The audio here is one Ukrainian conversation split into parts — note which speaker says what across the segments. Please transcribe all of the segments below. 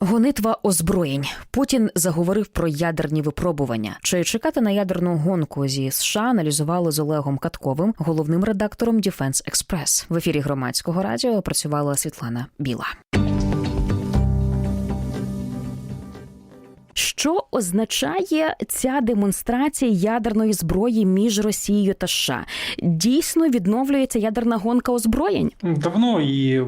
Speaker 1: Гонитва озброєнь. Путін заговорив про ядерні випробування. Чи чекати на ядерну гонку зі США аналізували з Олегом Катковим, головним редактором Defense Express. В ефірі громадського радіо працювала Світлана Біла. Що означає ця демонстрація ядерної зброї між Росією та США? Дійсно відновлюється ядерна гонка озброєнь?
Speaker 2: Давно і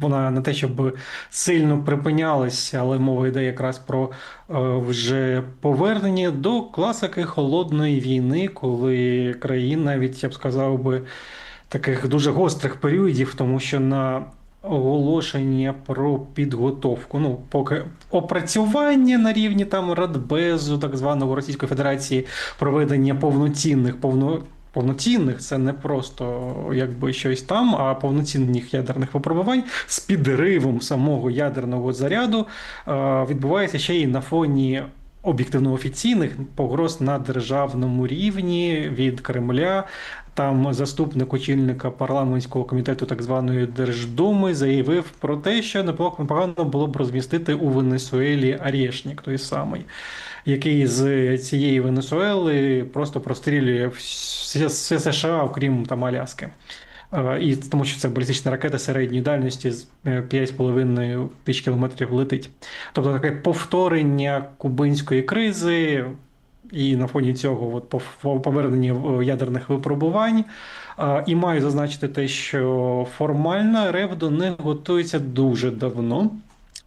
Speaker 2: вона не те, щоб сильно припинялася, але мова йде якраз про е, вже повернення до класики холодної війни, коли країн, навіть я б сказав би, таких дуже гострих періодів, тому що на оголошення про підготовку, ну поки опрацювання на рівні там Радбезу, так званого Російської Федерації, проведення повноцінних повно. Повноцінних це не просто якби щось там, а повноцінних ядерних випробувань з підривом самого ядерного заряду е, відбувається ще й на фоні об'єктивно офіційних погроз на державному рівні від Кремля. Там заступник очільника парламентського комітету так званої Держдуми заявив про те, що непогано було б розмістити у Венесуелі Арєшнік, той самий, який з цієї Венесуели просто прострілює все, США, окрім там Аляски. Е, І тому що це балістична ракета середньої дальності з е, 5,5 тисяч кілометрів летить. Тобто таке повторення кубинської кризи, і на фоні цього от пов- пов- повернення е, ядерних випробувань. І маю зазначити те, що формально рев до них готується дуже давно.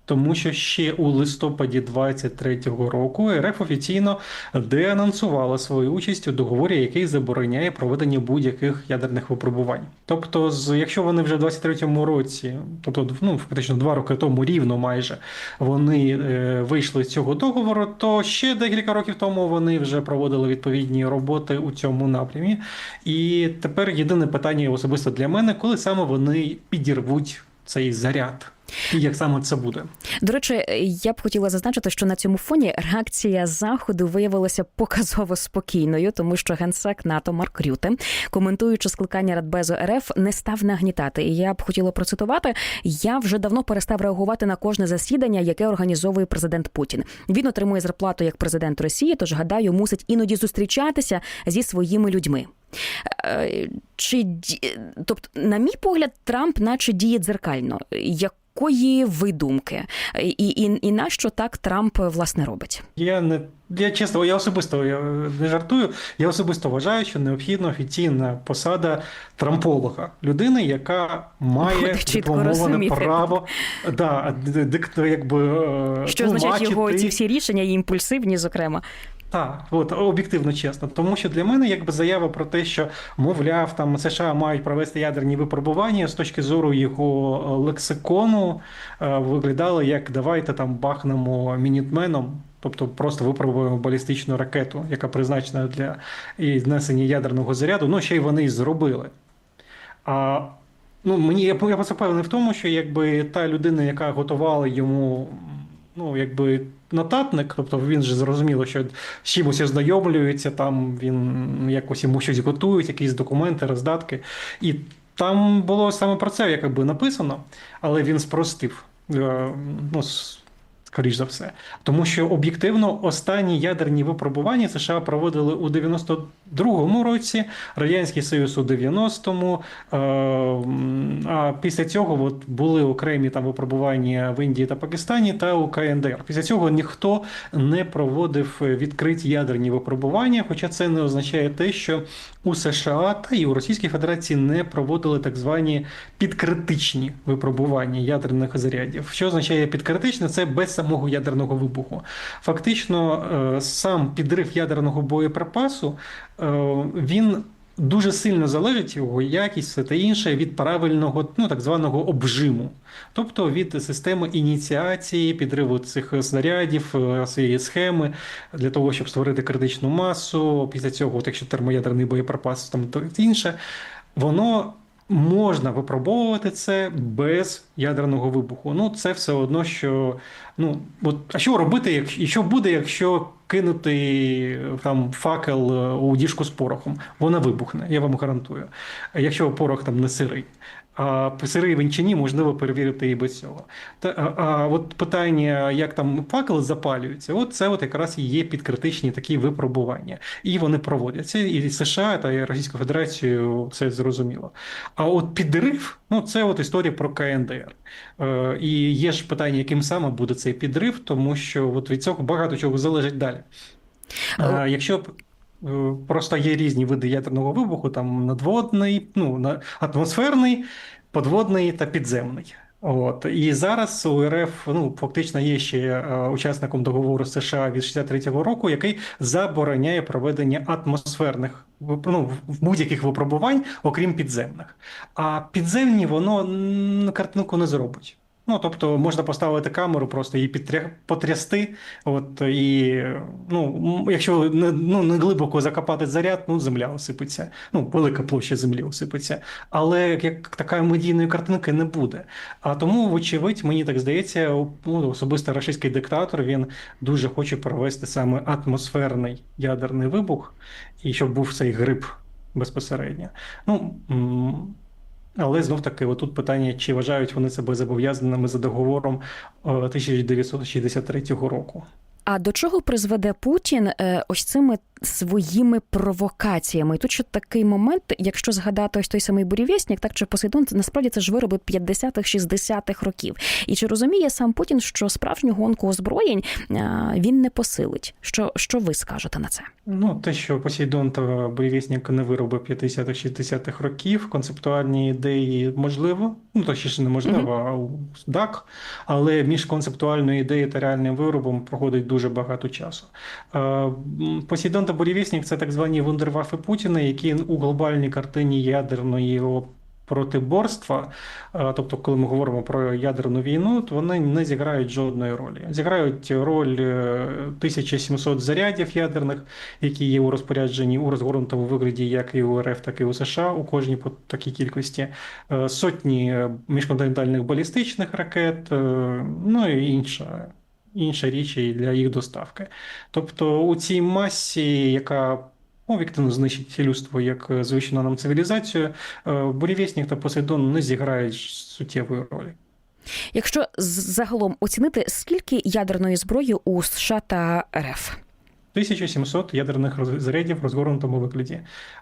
Speaker 2: Тому що ще у листопаді 23-го року РФ офіційно деанонсувала свою участь у договорі, який забороняє проведення будь-яких ядерних випробувань. Тобто, з якщо вони вже в 23-му році, тобто ну фактично два роки тому рівно майже вони е, вийшли з цього договору, то ще декілька років тому вони вже проводили відповідні роботи у цьому напрямі. І тепер єдине питання особисто для мене, коли саме вони підірвуть цей заряд. І як саме це буде?
Speaker 1: До речі, я б хотіла зазначити, що на цьому фоні реакція заходу виявилася показово спокійною, тому що генсек НАТО Марк Рюте, коментуючи скликання Радбезу РФ, не став нагнітати. І я б хотіла процитувати: я вже давно перестав реагувати на кожне засідання, яке організовує президент Путін. Він отримує зарплату як президент Росії, тож гадаю, мусить іноді зустрічатися зі своїми людьми. Е, Чи тобто, на мій погляд, Трамп, наче діє дзеркально. Якої ви думки? І, і, і на що так Трамп власне робить?
Speaker 2: Я не я чесно, я особисто я не жартую. Я особисто вважаю, що необхідна офіційна посада трамполога, людини, яка має дипломоване право, да, дикто, якби е,
Speaker 1: Що означають його ці всі рішення, і імпульсивні, зокрема.
Speaker 2: Так, от об'єктивно чесно, тому що для мене якби заява про те, що мовляв, там США мають провести ядерні випробування з точки зору його е, лексикону, е, виглядало як давайте там бахнемо мінітменом. Тобто просто випробуємо балістичну ракету, яка призначена для знесення ядерного заряду. Ну, ще й вони і зробили. А ну, мені я, я просто в тому, що якби та людина, яка готувала йому, ну якби нотатник, тобто він же зрозуміло, що з чимось ознайомлюється, там він якось йому щось готують, якісь документи, роздатки. І там було саме про це якби написано, але він спростив. Е, Ну, скоріш за все. Тому що об'єктивно останні ядерні випробування США проводили у 92-му році, Радянський Союз у 90-му. е, А після цього от були окремі там випробування в Індії та Пакистані та у КНДР. Після цього ніхто не проводив відкриті ядерні випробування, хоча це не означає те, що у США та і у Російській Федерації не проводили так звані підкритичні випробування ядерних зарядів. Що означає підкритичне? Це без самого ядерного вибуху. Фактично, е, сам підрив ядерного боєприпасу е, він. Дуже сильно залежить його якість все та інше від правильного, ну так званого обжиму, тобто від системи ініціації підриву цих снарядів, е, цієї схеми для того, щоб створити критичну масу. Після цього, от якщо термоядерний боєприпас, там то інше, воно можна випробовувати це без ядерного вибуху. Ну, це все одно, що Ну, от, а що робити, як, і що буде, якщо кинути там факел е, у діжку з порохом? Вона вибухне, я вам гарантую. Якщо порох там не сирий. А сирий він чи ні, можливо перевірити і без цього. Та, а, а от питання, як там факел запалюється, от це от якраз і є підкритичні такі випробування. І вони проводяться. І США та і Російська Федерація це зрозуміло. А от підрив, ну це от історія про КНДР. Е, і є ж питання, яким саме буде цей підрив, тому що от від цього багато чого залежить далі. Е, якщо е, просто є різні види ядерного вибуху, там надводний, ну, атмосферний, подводний та підземний. От і зараз у РФ ну фактично є ще е, учасником договору США від 63-го року, який забороняє проведення атмосферних ну, будь-яких випробувань, окрім підземних. А підземні воно картинку не зробить. Ну, тобто можна поставити камеру, просто її підтря... потрясти. От і ну, якщо не, ну, не глибоко закопати заряд, ну земля осипеться. Ну, велика площа землі осипеться. Але як така медійної картинки не буде. А тому, вочевидь, мені так здається, ну, особисто російський диктатор він дуже хоче провести саме атмосферний ядерний вибух, і щоб був цей гриб безпосередньо. Ну, але знов таки, отут питання, чи вважають вони себе зобов'язаними за договором е, 1963 року.
Speaker 1: А до чого призведе Путін е, ось цими своїми провокаціями? І тут ще такий момент, якщо згадати ось той самий бурєвєснік, так чи Посейдон, насправді це ж вироби 50-х, 60-х років. І чи розуміє сам Путін, що справжню гонку озброєнь він не посилить? Що, що ви скажете на це?
Speaker 2: Ну, те, що Посейдон та Бурєвєснік не вироби 50-х-60-х років, концептуальні ідеї можливо, ну точніше неможливо, а у ДАК, але між концептуальною ідеєю та реальним виробом проходить дуже багато часу. Посейдон Бурєвєснік – це так звані вундервафи Путіна, які у глобальній картині ядерної протиборства, е, тобто, коли ми говоримо про ядерну війну, то вони не зіграють жодної ролі. Зіграють роль е, 1700 зарядів ядерних, які є у розпорядженні у розгорнутому вигляді, як і у РФ, так і у США, у кожній по такій кількості, е, сотні міжконтинентальних балістичних ракет, е, ну і інша. Інша річ і для їх доставки. Тобто у цій масі, яка об'єктивно знищить людство як звичайно звичайну нам цивілізацію, е, Бурєвєснік та Посейдон не зіграють суттєвої ролі.
Speaker 1: Якщо загалом оцінити, скільки ядерної зброї у США та РФ?
Speaker 2: 1700 ядерних роз- зарядів розгорнутому вигляді.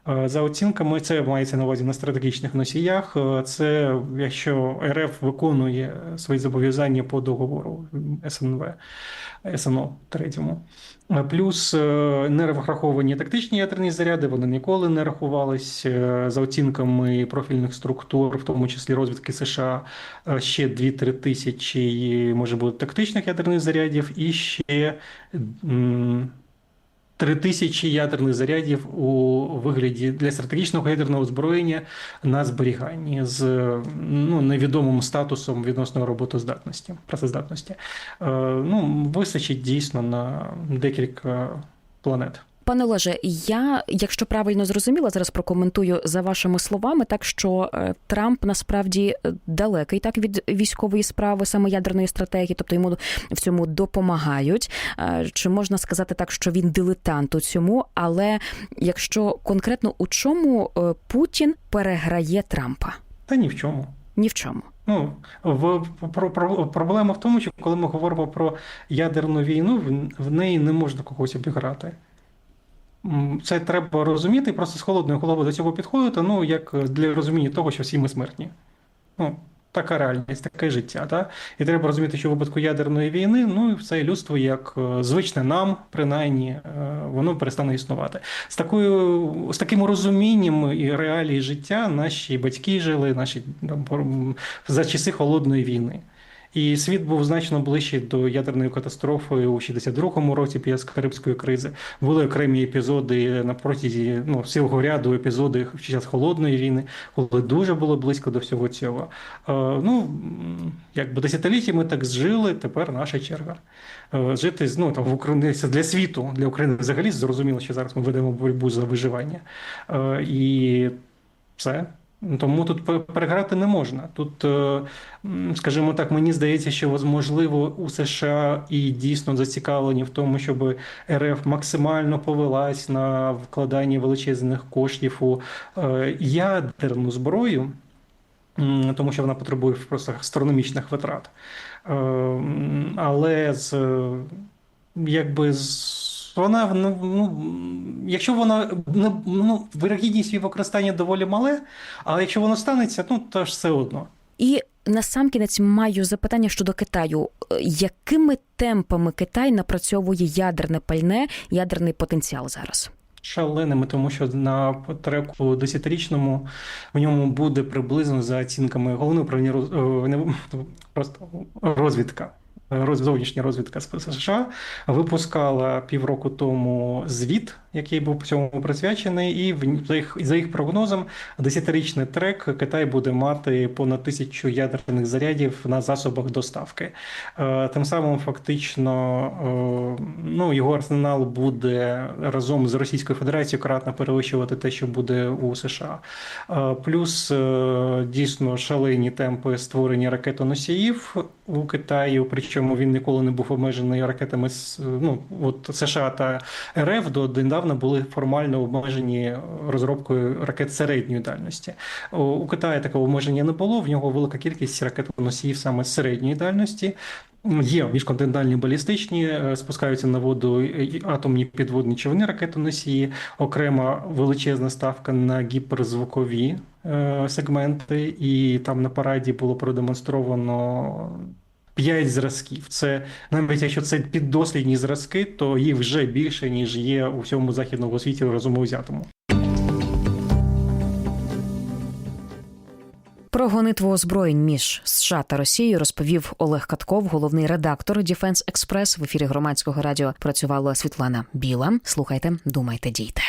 Speaker 2: Е, За оцінками, це мається на увазі на стратегічних носіях. Е, Це якщо РФ виконує свої зобов'язання по договору СНВ, СНО третьому. Е, Плюс не враховані тактичні ядерні заряди, вони ніколи не рахувались за оцінками профільних структур, в тому числі розвідки США, ще 2-3 тисячі може бути тактичних ядерних зарядів і ще. Три тисячі ядерних зарядів у вигляді для стратегічного ядерного озброєння на зберіганні з ну, невідомим статусом відносно роботоздатності, працездатності. Е, ну, вистачить дійсно на декілька планет.
Speaker 1: Пане Олеже, я, якщо правильно зрозуміла, зараз прокоментую за вашими словами, так що е, Трамп насправді е, далекий так від військової справи, саме ядерної стратегії, тобто йому в цьому допомагають. Е, Чи можна сказати так, що він дилетант у цьому? Але якщо конкретно у чому Путін переграє Трампа?
Speaker 2: Та ні в чому.
Speaker 1: Ні в чому.
Speaker 2: Ну, в, про, про, проблема в тому, що коли ми говоримо про ядерну війну, в, в неї не можна когось обіграти. Це треба розуміти, просто з холодної голови до цього підходити, ну, як для розуміння того, що всі ми смертні. Ну, така реальність, таке життя. Та? І треба розуміти, що в випадку ядерної війни, ну, і все людство, як е, звичне нам, принаймні, е, воно перестане існувати. З такою, з таким розумінням і реалії життя наші батьки жили, наші там, за часи холодної війни. І світ був значно ближчий до ядерної катастрофи у 62-му році під Карибської кризи. Були окремі епізоди на протязі ну, цілого ряду епізодів під час холодної війни, коли дуже було близько до всього цього. Е, ну, якби десятиліттями так зжили, тепер наша черга. Е, жити ну, там, в Україні для світу, для України взагалі зрозуміло, що зараз ми ведемо боротьбу за виживання. Е, і все. Тому тут переграти не можна. Тут, е, скажімо так, мені здається, що можливо у США і дійсно зацікавлені в тому, щоб РФ максимально повелась на вкладання величезних коштів у е, ядерну зброю, тому що вона потребує просто астрономічних витрат. Е, Але з якби з. Вона ну, ну, якщо вона ну, ну, вирогідність її використання доволі мале, але якщо воно станеться, ну то ж все одно.
Speaker 1: І насамкінець маю запитання щодо Китаю. Якими темпами Китай напрацьовує ядерне пальне, ядерний потенціал зараз?
Speaker 2: Шаленими, тому що на треку десятирічному в ньому буде приблизно за оцінками головне управління роз- е, просто розвідка. Зовнішня розвідка США випускала півроку тому звіт, який був цьому присвячений, і в- за їх, за їх прогнозом, десятирічний трек Китай буде мати понад тисячу ядерних зарядів на засобах доставки. Е, Тим самим фактично е, ну, його арсенал буде разом з Російською Федерацією кратно перевищувати те, що буде у США. Е, Плюс е, дійсно шалені темпи створення ракетоносіїв у Китаї, причому він ніколи не був обмежений ракетами ну, от США та РФ до недавно були формально обмежені розробкою ракет середньої дальності. У- У Китаї такого обмеження не було. В нього велика кількість ракетоносіїв саме середньої дальності. Є міжконтинентальні балістичні, е, спускаються на воду атомні підводні човни ракетоносії, окрема величезна ставка на гіперзвукові е, сегменти, і там на параді було продемонстровано. П'ять зразків. Це навіть якщо це піддослідні зразки, то їх вже більше ніж є у всьому західному світі розуму взятому.
Speaker 1: Про гонитву озброєнь між США та Росією розповів Олег Катков, головний редактор Defense Express. В ефірі громадського радіо працювала Світлана Біла. Слухайте, думайте, дійте.